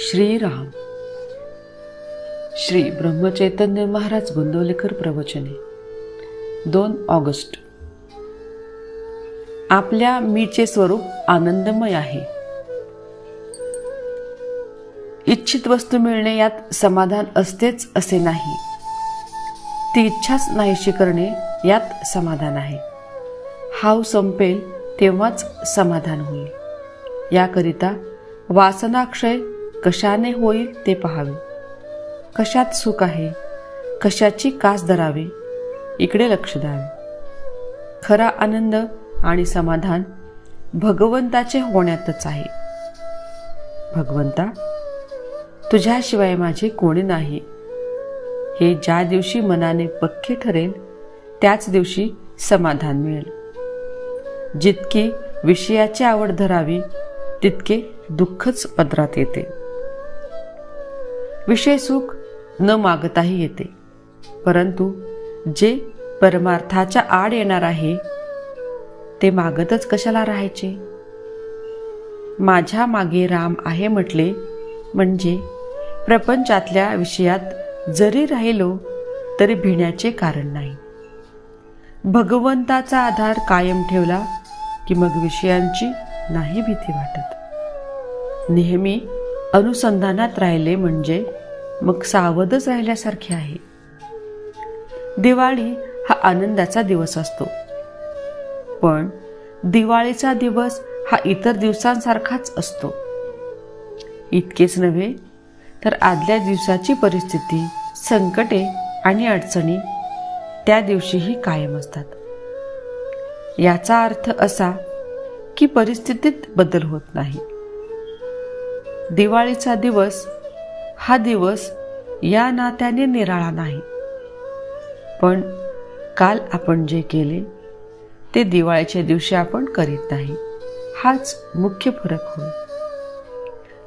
श्रीराम. श्री ब्रह्मचैतन्य महाराज गोंदवलेकर प्रवचने. दोन ऑगस्ट. आपल्या मीचे स्वरूप आनंदमय आहे. इच्छित वस्तू मिळणे यात समाधान असतेच असे नाही. ती इच्छाच नाहीशी करणे यात समाधान आहे. हाव संपेल तेव्हाच समाधान होईल. याकरिता वासनाक्षय कशाने होईल ते पहावे. कशात सुख आहे कशाची कास धरावे इकडे लक्ष द्यावे. खरा आनंद आणि समाधान भगवंताचे होण्यातच आहे. भगवंता तुझ्याशिवाय माझे कोणी नाही. हे ज्या दिवशी मनाने पक्के ठरेल त्याच दिवशी समाधान मिळेल. जितकी विषयाची आवड धरावी तितके दुःखच पदरात येते. विषय सुख न मागताही येते. परंतु जे परमार्थाच्या आड येणार आहे ते मागतच कशाला राहायचे? माझ्या मागे राम आहे म्हटले म्हणजे प्रपंचातल्या विषयात जरी राहिलो तरी भिण्याचे कारण नाही. भगवंताचा आधार कायम ठेवला की मग विषयांची नाही भीती वाटत. नेहमी अनुसंधानात राहिले म्हणजे मग सावधच राहिल्यासारखे आहे. दिवाळी हा आनंदाचा दिवस असतो. पण दिवाळीचा दिवस हा इतर दिवसांसारखाच असतो. इतकेच नव्हे तर आदल्या दिवसाची परिस्थिती संकटे आणि अडचणी त्या दिवशीही कायम असतात. याचा अर्थ असा की परिस्थितीत बदल होत नाही. दिवाळीचा दिवस हा दिवस या नात्याने निराळा नाही. पण काल आपण जे केले ते दिवाळीच्या दिवशी आपण करीत नाही. हाच मुख्य फरक होय.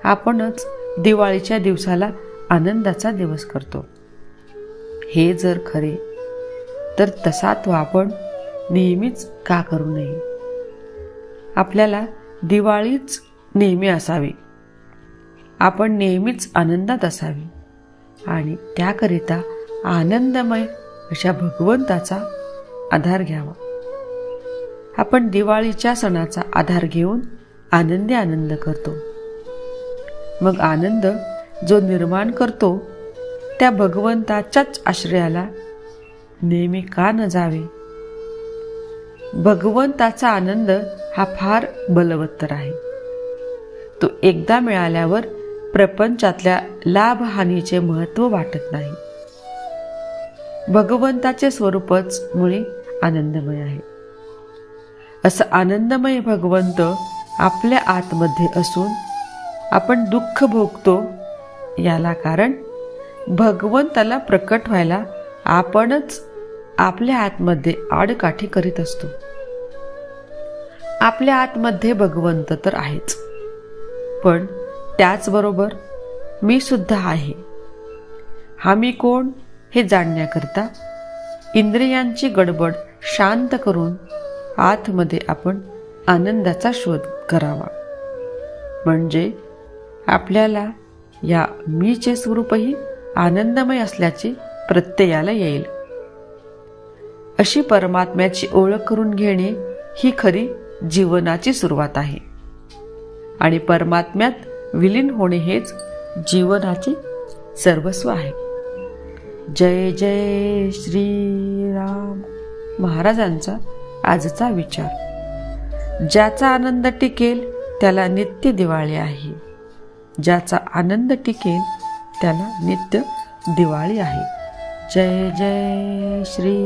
आपणच दिवाळीच्या दिवसाला आनंदाचा दिवस करतो. हे जर खरे तर तसा तो आपण नेहमीच का करू नये? आपल्याला दिवाळीच नेहमी असावी. आपण नेहमीच आनंदात असावी. आणि त्याकरिता आनंदमय अशा भगवंताचा आधार घ्यावा. आपण दिवाळीच्या सणाचा आधार घेऊन आनंदी आनंद करतो. मग आनंद जो निर्माण करतो त्या भगवंताच्याच आश्रयाला नेहमी का न जावे? भगवंताचा आनंद हा फार बलवत्तर आहे. तो एकदा मिळाल्यावर प्रपंचातल्या लाभहानीचे महत्त्व वाटत नाही. भगवंताचे स्वरूपच मुळे आनंदमय आहे. असं आनंदमय भगवंत आपल्या आतमध्ये असून आपण दुःख भोगतो याला कारण भगवंताला प्रकट व्हायला आपणच आपल्या आतमध्ये आडकाठी करीत असतो. आपल्या आतमध्ये भगवंत तर आहेच. पण त्याचबरोबर मी सुद्धा आहे. हा मी कोण हे जाणण्याकरता इंद्रियांची गडबड शांत करून आतमध्ये आपण आनंदाचा शोध करावा. म्हणजे आपल्याला या मीचे स्वरूपही आनंदमय असल्याचे प्रत्ययाला येईल. अशी परमात्म्याची ओळख करून घेणे ही खरी जीवनाची सुरुवात आहे. आणि परमात्म्यात विलीन होणे हेच जीवनाचे सर्वस्व आहे. जय जय श्रीराम. महाराजांचा आजचा विचार. ज्याचा आनंद टिकेल त्याला नित्य दिवाळी आहे. ज्याचा आनंद टिकेल त्याला नित्य दिवाळी आहे. जय जय श्री